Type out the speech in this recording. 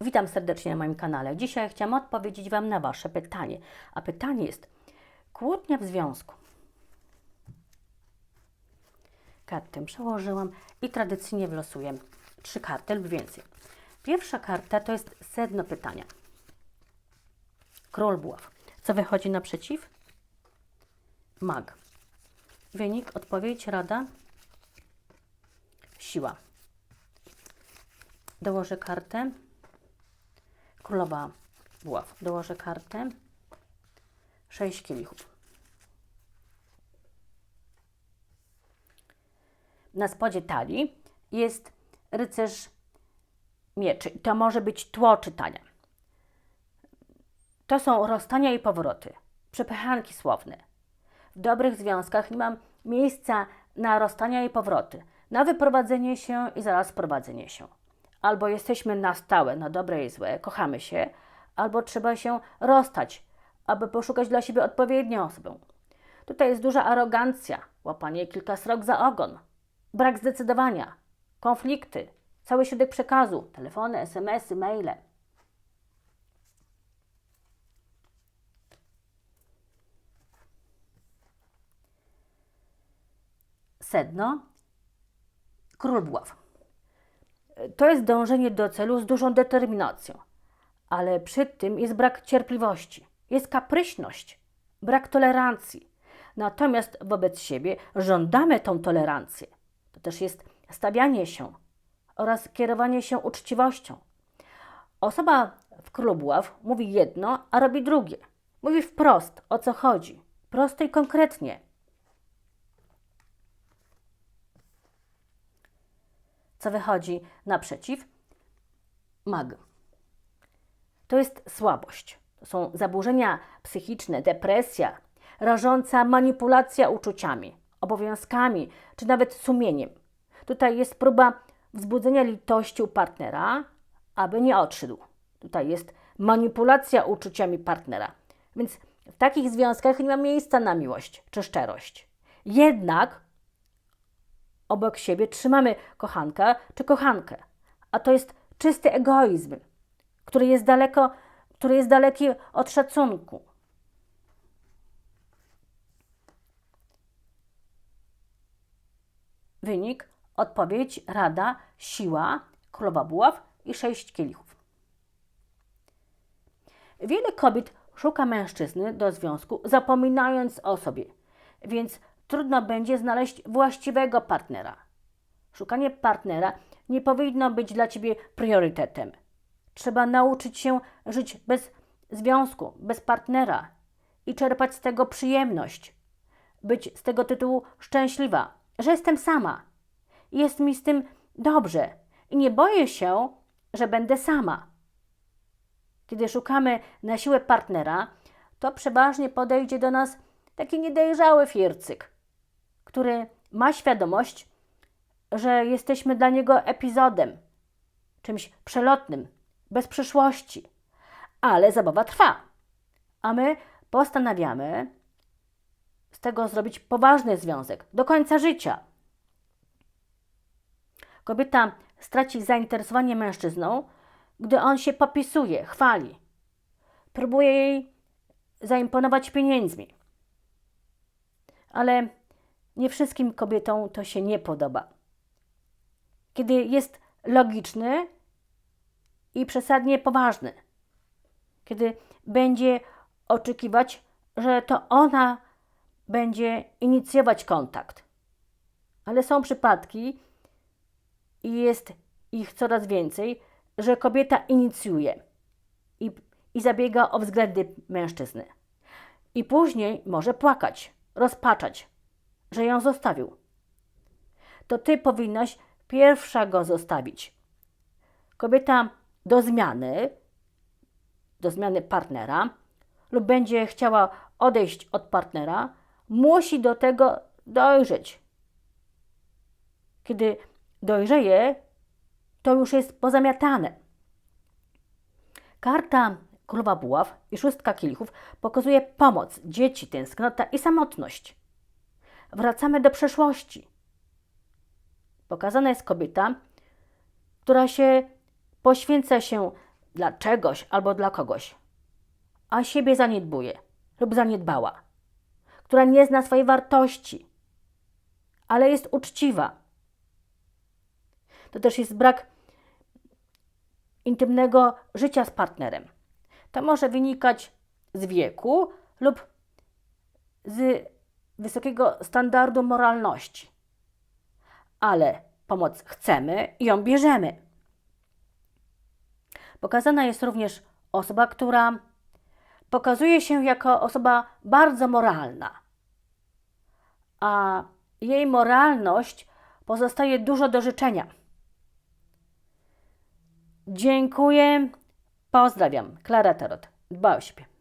Witam serdecznie na moim kanale. Dzisiaj chciałam odpowiedzieć Wam na Wasze pytanie. A pytanie jest: kłótnia w związku. Kartę przełożyłam i tradycyjnie wylosuję trzy karty lub więcej. Pierwsza karta to jest sedno pytania. Król buław. Co wychodzi naprzeciw? Mag. Wynik, odpowiedź, rada, siła. Dołożę kartę. Królowa buław. Dołożę kartę. Sześć kielichów. Na spodzie talii jest rycerz mieczy. To może być tło czytania. To są rozstania i powroty, przepychanki słowne. W dobrych związkach nie mam miejsca na rozstania i powroty, na wyprowadzenie się i zaraz sprowadzenie się. Albo jesteśmy na stałe, na dobre i złe, kochamy się, albo trzeba się rozstać, aby poszukać dla siebie odpowiednią osobę. Tutaj jest duża arogancja, łapanie kilka srok za ogon, brak zdecydowania, konflikty, cały środek przekazu, telefony, SMS-y, maile. Sedno, król buław. To jest dążenie do celu z dużą determinacją, ale przy tym jest brak cierpliwości, jest kapryśność, brak tolerancji. Natomiast wobec siebie żądamy tą tolerancję. To też jest stawianie się oraz kierowanie się uczciwością. Osoba w królu buław mówi jedno, a robi drugie. Mówi wprost, o co chodzi, prosto i konkretnie. Co wychodzi naprzeciw? Mag. To jest słabość. To są zaburzenia psychiczne, depresja, rażąca manipulacja uczuciami, obowiązkami czy nawet sumieniem. Tutaj jest próba wzbudzenia litości u partnera, aby nie odszedł. Tutaj jest manipulacja uczuciami partnera. Więc w takich związkach nie ma miejsca na miłość czy szczerość. Jednak obok siebie trzymamy kochanka czy kochankę. A to jest czysty egoizm, który jest daleko, który jest daleki od szacunku. Wynik, odpowiedź, rada, siła, królowa buław i sześć kielichów. Wiele kobiet szuka mężczyzny do związku, zapominając o sobie, więc trudno będzie znaleźć właściwego partnera. Szukanie partnera nie powinno być dla ciebie priorytetem. Trzeba nauczyć się żyć bez związku, bez partnera i czerpać z tego przyjemność. Być z tego tytułu szczęśliwa, że jestem sama. Jest mi z tym dobrze i nie boję się, że będę sama. Kiedy szukamy na siłę partnera, to przeważnie podejdzie do nas taki niedojrzały fircyk, który ma świadomość, że jesteśmy dla niego epizodem, czymś przelotnym, bez przyszłości. Ale zabawa trwa, a my postanawiamy z tego zrobić poważny związek do końca życia. Kobieta straci zainteresowanie mężczyzną, gdy on się popisuje, chwali. Próbuje jej zaimponować pieniędzmi. Ale nie wszystkim kobietom to się nie podoba. Kiedy jest logiczny i przesadnie poważny. Kiedy będzie oczekiwać, że to ona będzie inicjować kontakt. Ale są przypadki, i jest ich coraz więcej, że kobieta inicjuje i, i zabiega o względy mężczyzny. I później może płakać, rozpaczać, że ją zostawił. To ty powinnaś pierwsza go zostawić. Kobieta do zmiany, do zmiany partnera, lub będzie chciała odejść od partnera, musi do tego dojrzeć. Kiedy dojrzeje, to już jest pozamiatane. Karta Królowa Buław i Szóstka Kielichów pokazuje pomoc, dzieci, tęsknota i samotność wracamy do przeszłości. Pokazana jest kobieta, która się poświęca się dla czegoś albo dla kogoś, a siebie zaniedbuje lub zaniedbała, która nie zna swojej wartości, ale jest uczciwa. To też jest brak intymnego życia z partnerem. To może wynikać z wieku lub z wysokiego standardu moralności. Ale pomoc chcemy i ją bierzemy. Pokazana jest również osoba, która pokazuje się jako osoba bardzo moralna, a jej moralność pozostaje dużo do życzenia. Dziękuję. Pozdrawiam. Klara Tarot. Dba o siebie.